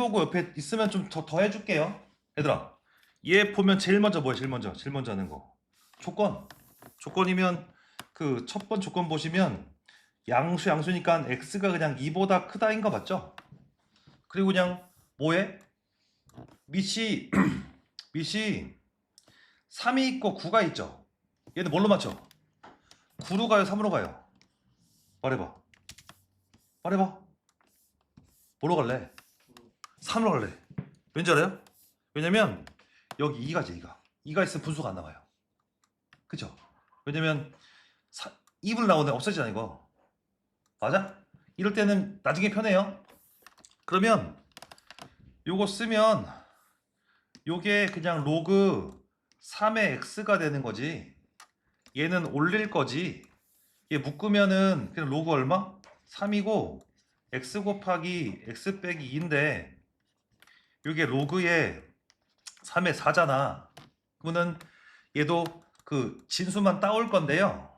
보고 옆에 있으면 좀 더 더 해줄게요. 얘들아, 얘 보면 제일 먼저 뭐야? 제일 먼저, 제일 먼저 하는 거. 조건. 조건이면 그 첫 번 조건 보시면 양수 양수니까 x가 그냥 2보다 크다인 거 맞죠? 그리고 그냥 뭐해? 밑이 밑이 3이 있고 9가 있죠. 얘는 뭘로 맞죠? 9로 가요, 3으로 가요. 말해봐. 말해봐. 뭐로 갈래? 3으로 갈래. 왠지 알아요? 왜냐면 여기 2가지 2가. 2가 있으면 분수가 안 나와요. 그죠? 왜냐면 2분 나오는데 없어지잖아 이거. 맞아? 이럴 때는 나중에 편해요. 그러면 요거 쓰면 요게 그냥 로그 3의 x가 되는 거지. 얘는 올릴 거지. 얘 묶으면은 그냥 로그 얼마? 3이고 x 곱하기 x 빼기 2인데 이게 로그에 3의 4잖아. 그러면은 얘도 그 진수만 따올 건데요.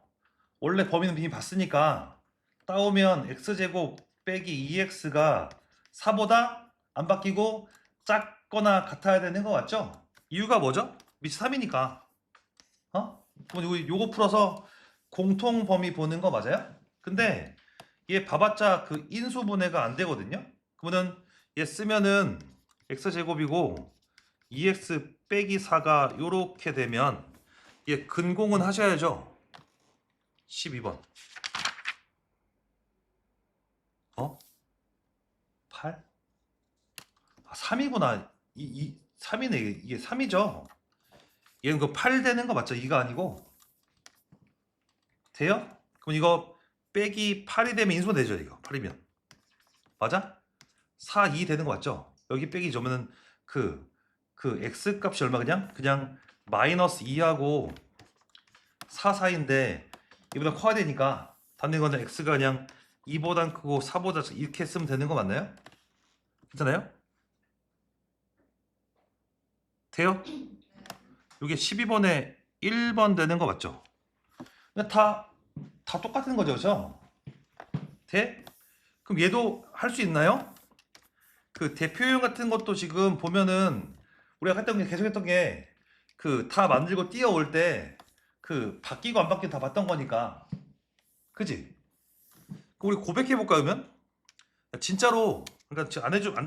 원래 범위는 이미 봤으니까 따오면 x제곱 빼기 2x가 4보다 안 바뀌고 작거나 같아야 되는 거 맞죠? 이유가 뭐죠? 밑이 3이니까. 어? 그럼 요거, 요거 풀어서 공통 범위 보는 거 맞아요? 근데 얘 봐봤자 그 인수분해가 안 되거든요. 그러면은 얘 쓰면은 x 제곱이고 2x 빼기 4가 요렇게 되면 얘 근공은 하셔야죠. 12번. 어? 8? 아, 3이구나. 이, 이 3이네. 이게, 이게 3이죠. 얘는 그 8 되는 거 맞죠? 2가 아니고. 돼요? 그럼 이거 빼기 8이 되면 인수가 되죠, 이거. 8이면. 맞아? 4, 2 되는 거 맞죠? 여기 빼기 저면은 그, 그 x 값이 얼마 그냥? 그냥 마이너스 2하고 4 사이인데 이보다 커야 되니까 단는 거는 x가 그냥 2보단 크고 4보다 작- 이렇게 쓰면 되는 거 맞나요? 괜찮아요? 돼요? 이게 12번에 1번 되는 거 맞죠? 다, 다 똑같은 거죠, 그죠? 돼? 그럼 얘도 할 수 있나요? 그 대표용 같은 것도 지금 보면은 우리가 했던 게 계속 했던 게 그 다 만들고 뛰어올 때 그 바뀌고 안 바뀌고 다 봤던 거니까 그지? 우리 고백해 볼까 그러면? 진짜로 그러니까 안 해주 안